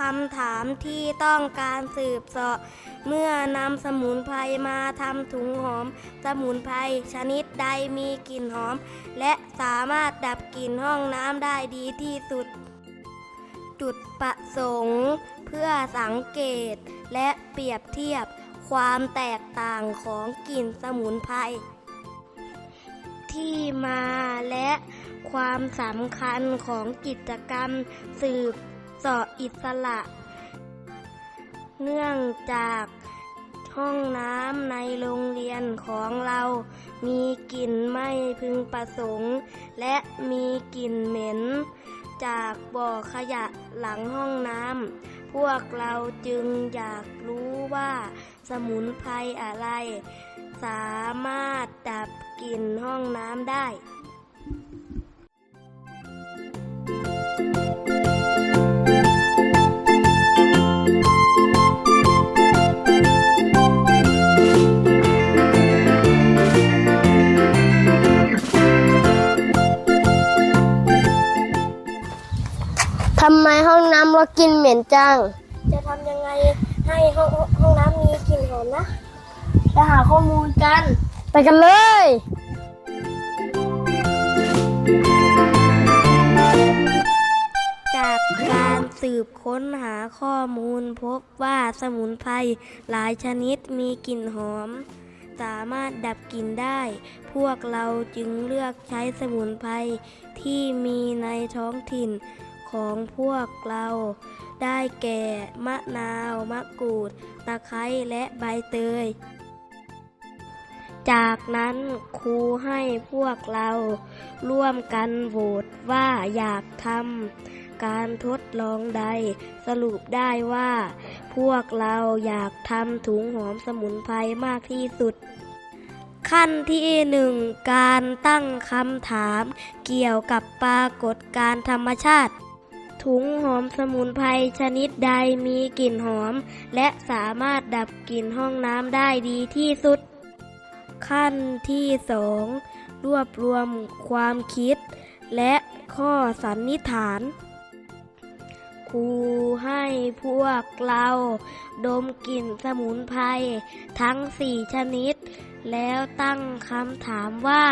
คำถามที่ต้องการสืบเสาะ เมื่อนำสมุนไพรมาทำถุงหอม สมุนไพรชนิดใดมีกลิ่นหอม และสามารถดับกลิ่นห้องน้ำได้ดีที่สุด จุดประสงค์ เพื่อสังเกตและเปรียบเทียบความแตกต่างของกลิ่นสมุนไพรที่มาและความสำคัญของกิจกรรมสืบ เสาะอิสระ เนื่องจากห้องน้ำในโรงเรียนของเรา มีกลิ่นไม่พึงประสงค์ และมีกลิ่นเหม็น จากบ่อขยะหลังห้องน้ำ พวกเราจึงอยากรู้ว่าสมุนไพรอะไร สามารถดับกลิ่นห้องน้ำได้ ห้องน้ำเรากินเหม็นจัง จะทำยังไงให้ห้องห้องน้ำมีกลิ่นหอมนะไปหาข้อมูลกัน ไปกันเลย จากการสืบค้นหาข้อมูลพบว่าสมุนไพรหลายชนิดมีกลิ่นหอม สามารถดับกลิ่นได้ พวกเราจึงเลือกใช้สมุนไพรที่มีในท้องถิ่น ของพวกเรา ได้แก่มะนาว มะกรูด ตะไคร้และใบเตย จากนั้นครูให้พวกเรา ร่วมกันโหวตว่าอยากทำการทดลองใด สรุปได้ว่า พวกเราอยากทำถุงหอมสมุนไพรมากที่สุดขั้นที่หนึ่งการตั้งคำถามเกี่ยวกับปรากฏการธรรมชาติ ถุงหอมสมุนไพรชนิดใดมีกลิ่นหอม และสามารถดับกลิ่นห้องน้ำได้ดีที่สุด ขั้นที่สองรวบรวมความคิด และข้อสันนิษฐานครูให้พวกเรา ดมกลิ่นสมุนไพรทั้งสี่ชนิด แล้วตั้งคำถามว่า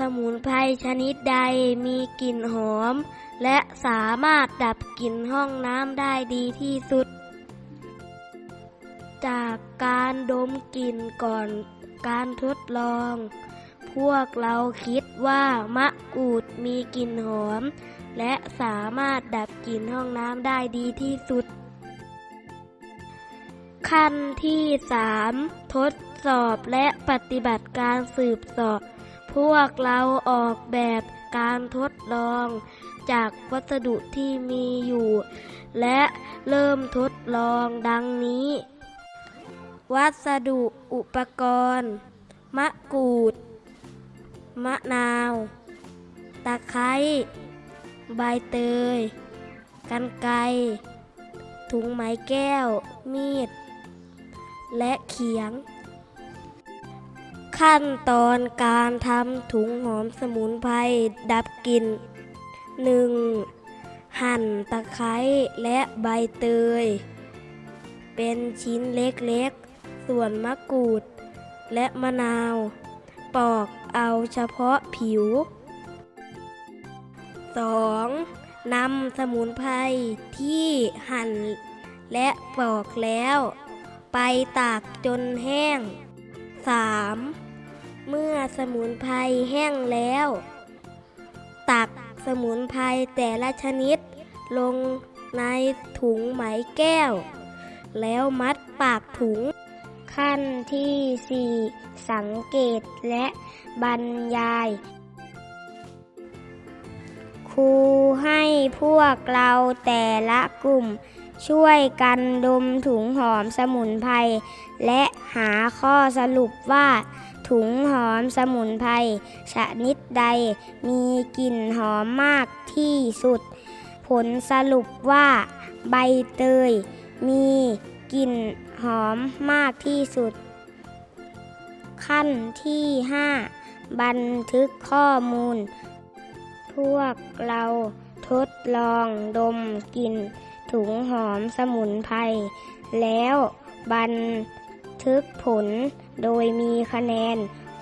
สมุนไพรชนิดใดมีกลิ่นหอม และสามารถดับกลิ่นห้องน้ำได้ดีที่สุด จากการดมกลิ่นก่อนการทดลอง พวกเราคิดว่ามะกรูดมีกลิ่นหอม และสามารถดับกลิ่นห้องน้ำได้ดีที่สุด ขั้นที่สามทดสอบและปฏิบัติการสืบสอบ พวกเราออกแบบการทดลองจากวัสดุที่มีอยู่ และเริ่มทดลองดังนี้ วัสดุอุปกรณ์ มะกรูด มะนาว ตะไคร้ใบเตย กันไกถุงไม้แก้ว มีด และเขียง ขั้นตอนการทำถุงหอมสมุนไพรดับกลิ่น 1. หั่นตะไคร้และใบเตย เป็นชิ้นเล็กๆ ส่วนมะกรูด และมะนาว ปอกเอาเฉพาะผิว 2. นำสมุนไพรที่หั่นและปอกแล้ว ไปตากจนแห้ง 3. เมื่อสมุนไพรแห้งแล้ว ตักสมุนไพรแต่ละชนิด ลงในถุงไหมแก้ว แล้วมัดปากถุง ขั้นที่ 4 สังเกตและบรรยาย ครูให้พวกเราแต่ละกลุ่ม ช่วยกันดมถุงหอมสมุนไพรและหาข้อสรุปว่า ถุงหอมสมุนไพรชนิดใดมีกลิ่นหอมมากที่สุด ผลสรุปว่า ใบเตย มีกลิ่นหอมมากที่สุด ขั้นที่ 5 บันทึกข้อมูล พวกเราทดลองดมกลิ่น ถุงหอมสมุนไพรแล้วบันทึกผลโดยมีคะแนน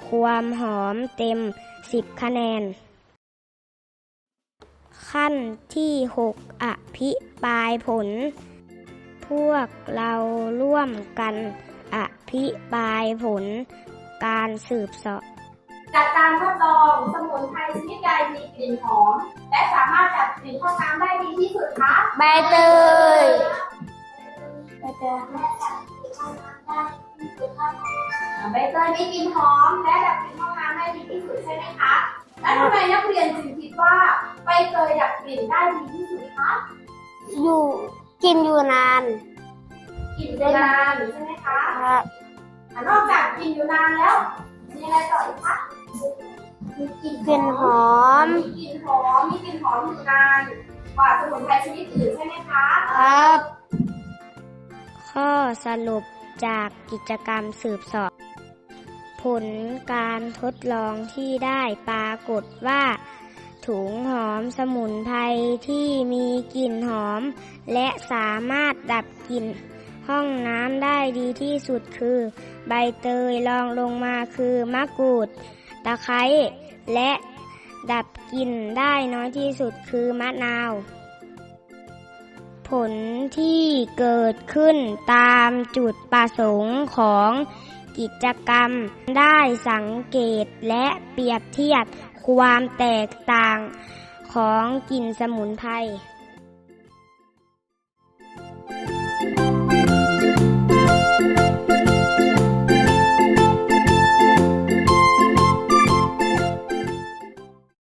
ความหอมเต็ม 10 คะแนน ขั้นที่ 6 อภิปรายผล พวกเราร่วมกัน อภิปรายผล การสืบสอบจากการทดลองสมุนไพรชนิดใดมีกลิ่นหอม และสามารถดับกลิ่นห้องน้ำได้ดีที่สุดคะใบเตยใบเตยใบเตยมีกลิ่นหอมและดับกลิ่นห้องน้ำได้ดีที่สุดใช่ไหมคะ แล้วทำไมนักเรียนจึงคิดว่าใบเตยดับกลิ่นได้ดีที่สุดคะอยู่กินอยู่นานกลิ่นได้นานใช่ไหมคะครับอะนอกจากกลิ่นอยู่นานแล้ว มีอะไรต่ออีกคะมี กลิ่นกลิ่นหอม มีกลิ่นหอม มีกลิ่นหอมอยู่นานกว่าสมุนไพรชนิดอื่นใช่ไหมคะ ครับ ข้อสรุปจากกิจกรรมสืบเสอบ ผลการทดลองที่ได้ปรากฏว่า ถุงหอมสมุนไพรที่มีกลิ่นหอม และสามารถดับกลิ่นห้องน้ำได้ดีที่สุดคือ ใบเตยรองลงมาคือมะกรูด ตะไคร้และดับกลิ่นได้น้อยที่สุดคือมะนาว ผลที่เกิดขึ้นตามจุดประสงค์ของกิจกรรมได้สังเกตและเปรียบเทียบความแตกต่างของกลิ่นสมุนไพร